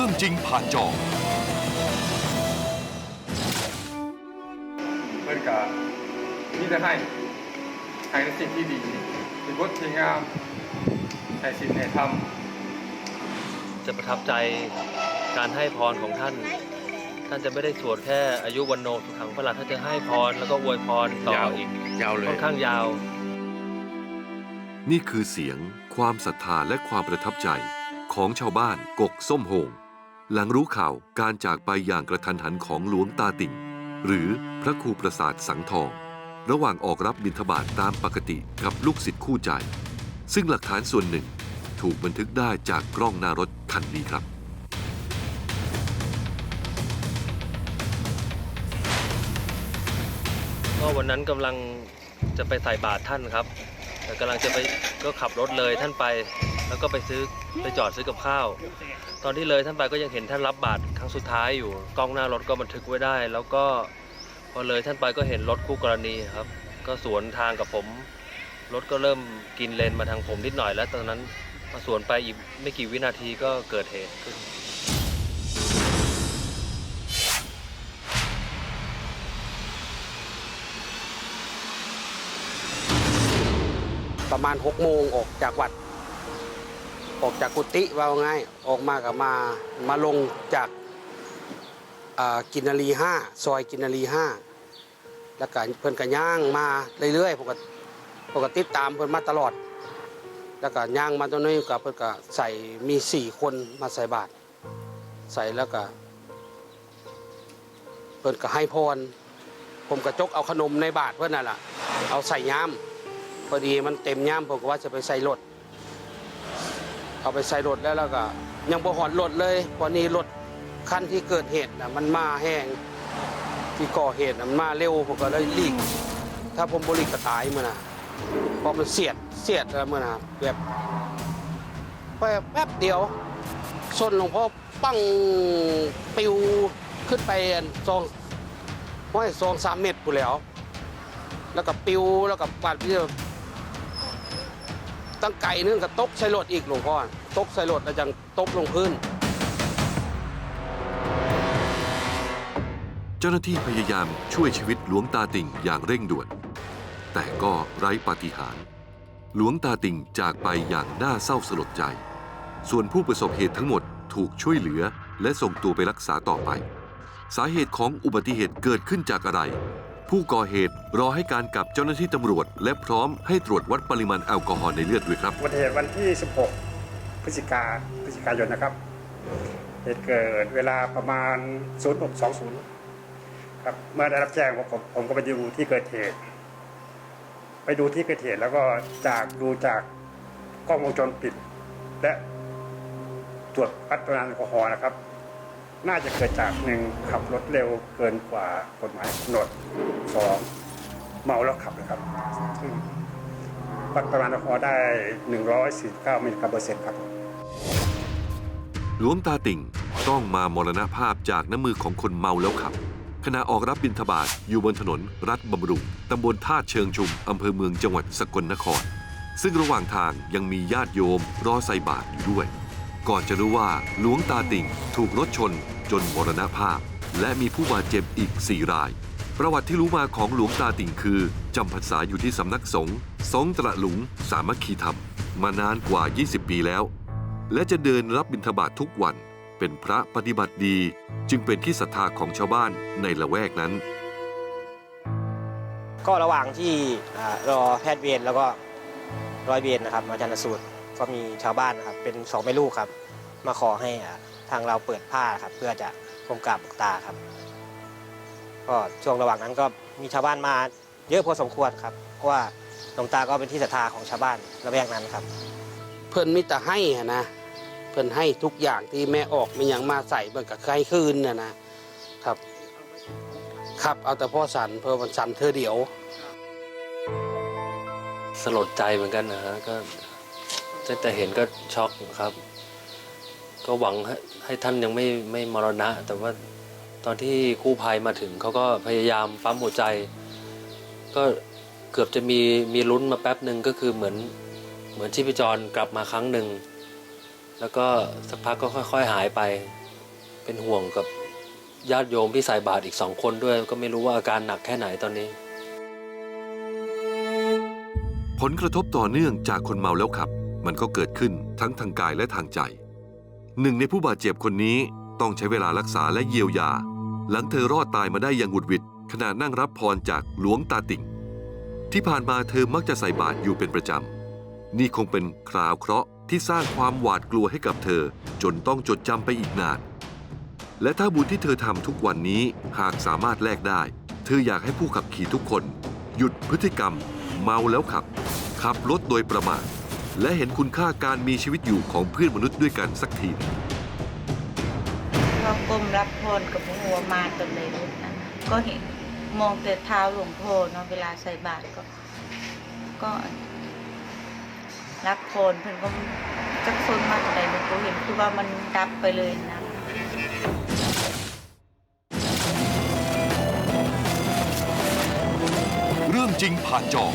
รื่องจริงผ่านจอเพื่อนกับนี่จะให้ให้ในสิ่งที่ดีเป็นบทที่งามให้สิ่งให้ทำจะประทับใจการให้พรของท่าน ท่านจะไม่ได้สวดแค่อายุวันโนสุขังพระท่านจะให้พรแล้วก็อวยพรต่ออีกยาวเลค่อยนข้างยาว นี่คือเสียงความศรัทธาและความประทับใจของชาวบ้านกกส้มโหง หลังรู้ข่าวการจากไปอย่างกระทันหันของหลวงตาติ่ง หรือพระครูประสาทสังทอง ระหว่างออกรับบิณฑบาตตามปกติกับลูกศิษย์คู่ใจ ซึ่งหลักฐานส่วนหนึ่งถูกบันทึกได้จากกล้องหน้ารถคันนี้ครับก็วันนั้นกำลังจะไปใส่บาตรท่านครับ แต่กำลังจะไปก็ขับรถเลยท่านไป แล้วก็ไปซื้อไปจอดซื้อกับข้าว ตอนที่เลยท่านไปก็ยังเห็นท่านรับบาตรครั้งสุดท้ายอยู่กล้องหน้ารถก็บันทึกไว้ได้ แล้วก็พอเลยท่านไปก็เห็นรถคู่กรณีครับ ก็สวนทางกับผมรถก็เริ่มกินเลนมาทางผมนิดหน่อยแล้วตอนนั้นมาสวนไปอีกไม่กี่วินาทีก็เกิดเหตุขึ้นประมาณหกโมงออกจากวัด ออกจากกุฏิว่าง่ายออกมากับมามาลงจากกินนารีห้าซอยกินนารีห้าแล้วก็เพิ่อนก็ย่างมาเรื่อยๆผมก็ผมก็ติดตามเพิ่อนมาตลอด แล้วก็ย่างมาตรงนี้ก็เพิ่อนก็ใส่มีสี่คนมาใส่บาตรใส่แล้วก็เพิ่อนก็ให้พรผมก็จกเอาขนมในบาตรเพิ่อนน่ะล่ะเอาใส่ย่ามพอดีมันเต็มย่ามผมก็ว่าจะไปใส่รถ เอาไปใส่รถแล้วแล้วก็ยังบ่หอดรถเลยวันนี้รถคันที่เกิดเหตุนะมันมาแห้งที่ก่อเหตุน่ะมันมาเร็วผมก็เลยรีบถ้าผมบริกก็ตายมื่อนะพราะมันเสียดเสียดแล้วมื่อนะแบบแป๊บเดียวส้นหลวงพ่อปั้งปิวขึ้นไปสองห้อยสองสามเมตรกูนแล้ว แล้วก็ปิวแล้วก็บาดที่ ตั้งไก่นึงก็ตกใส่รถอีกหลวงพ่อตกใส่รถแล้วจังตกลงพื้น เจ้าหน้าที่พยายามช่วยชีวิตหลวงตาติ่งอย่างเร่งด่วน แต่ก็ไร้ปาฏิหาริย์หลวงตาติ่งจากไปอย่างน่าเศร้าสลดใจ ส่วนผู้ประสบเหตุทั้งหมดถูกช่วยเหลือและส่งตัวไปรักษาต่อไป สาเหตุของอุบัติเหตุเกิดขึ้นจากอะไร ผู้ก่อเหตุรอให้การกับเจ้าหน้าที่ตำรวจ และพร้อมให้ตรวจวัดปริมาณแอลกอฮอล์ในเลือดด้วยครับ อุบัติเหตุวันที่ 16 พฤศจิกาพฤศจิกายนนะครับ เหตุเกิดเวลาประมาณ 0620 ครับ เมื่อได้รับแจ้งผมผมผมก็ไปดูที่เกิดเหตุ ไปดูที่เกิดเหตุแล้วก็จากดูจากกล้องวงจรปิด และตรวจวัดปริมาณแอลกอฮอล์นะครับ น่าจะเกิดจากหนึ่งขับรถเร็วเกินกว่ากฎหมายกำหนดสองเมาแล้วขับนะครับซึ่งวัดปริมาณแอลกอฮอล์ได้ 149มิลลิกรัมเปอร์เซ็นต์ครับ หลวงตาติ่งต้องมามรณภาพจากน้ำมือของคนเมาแล้วขับ ขณะออกรับบิณฑบาตอยู่บนถนน รัฐบำรุงตำบลท่าเชิงชุมอำเภอเมืองจังหวัดสกลนคร ซึ่งระหว่างทางยังมีญาติโยมรอใส่บาตรอยู่ด้วย ก่อนจะรู้ว่าหลวงตาติ่งถูกรถชนจนมรณภาพ และมีผู้บาดเจ็บอีก 4 ราย ประวัติที่รู้มาของหลวงตาติ่งคือจำพรรษาอยู่ที่สำนักสงฆ์สงตระหลุง สามัคคีธรรม มานานกว่า 20 ปีแล้ว และจะเดินรับบิณฑบาตทุกวัน เป็นพระปฏิบัติดี จึงเป็นที่ศรัทธาของชาวบ้านในละแวกนั้น ก็ระหว่างที่อ่ารอแพทย์เวรแล้วก็ร้อยเวรนะครับมาชันสูตร ก็มีชาวบ้านนะครับเป็นสองแม่ลูกครับ มาขอให้อ่าทางเราเปิดผ้าครับ เพื่อจะก้มกราบหลวงตาครับ ก็ช่วงระหว่างนั้นก็มีชาวบ้านมาเยอะพอสมควรครับเพราะว่าหลวงตาก็เป็นที่ศรัทธาของชาวบ้านระแวกนั้นครับ เพิ่นมิแต่ให้อะนะ เพิ่นให้ทุกอย่างที่แม่ออกมันยังมาใส่เบิ่งกับใครคืนน่ะนะครับครับเอาแต่พ่อสันเพิ่มันสันเธอเดียว สลดใจเหมือนกันนะฮะก็ ตั้งแต่เห็นก็ช็อกครับ ก็หวังให้ใหท่านยังไม่ไม่มรณะ แต่ว่าตอนที่กู้ภัยมาถึงเขาก็พยายามปั๊มหัวใจ ก็เกือบจะมีมีลุ้นมาแป๊บหนึ่งก็คือเหมือนเหมือนชีพจรกลับมาครั้งหนึ่งแล้วก็สักพักก็ค่อย ๆ หายไป เป็นห่วงกับญาติโยมที่ใส่บาตรอีกสองคนด้วย ก็ไม่รู้ว่าอาการหนักแค่ไหนตอนนี้ ผลกระทบต่อเนื่องจากคนเมาแล้วขับ มันก็เกิดขึ้นทั้งทางกายและทางใจ หนึ่งในผู้บาดเจ็บคนนี้ต้องใช้เวลารักษาและเยียวยา หลังเธอรอดตายมาได้อย่างหวุดหวิดขณะนั่งรับพรจากหลวงตาติ่ง ที่ผ่านมาเธอมักจะใส่บาตรอยู่เป็นประจำ นี่คงเป็นคราวเคราะห์ที่สร้างความหวาดกลัวให้กับเธอ จนต้องจดจำไปอีกนาน และถ้าบุญที่เธอทำทุกวันนี้หากสามารถแลกได้ เธออยากให้ผู้ขับขี่ทุกคน หยุดพฤติกรรม เมาแล้วขับ ขับรถโดยประมาท และเห็นคุณค่าการมีชีวิตอยู่ของเพื่อนมนุษย์ด้วยกันสักทีก็ก้มรับพรกับหัวมาจนเลยนะก็เห็นมองแต่เท้าหลวงพ่อเนาะเวลาใส่บาตรก็ ก็รับพรเพิ่นก็จักคนมาแต่ใดหลวงพ่อเห็นคือว่ามันดับไปเลยนะเรื่องจริงผ่านจอ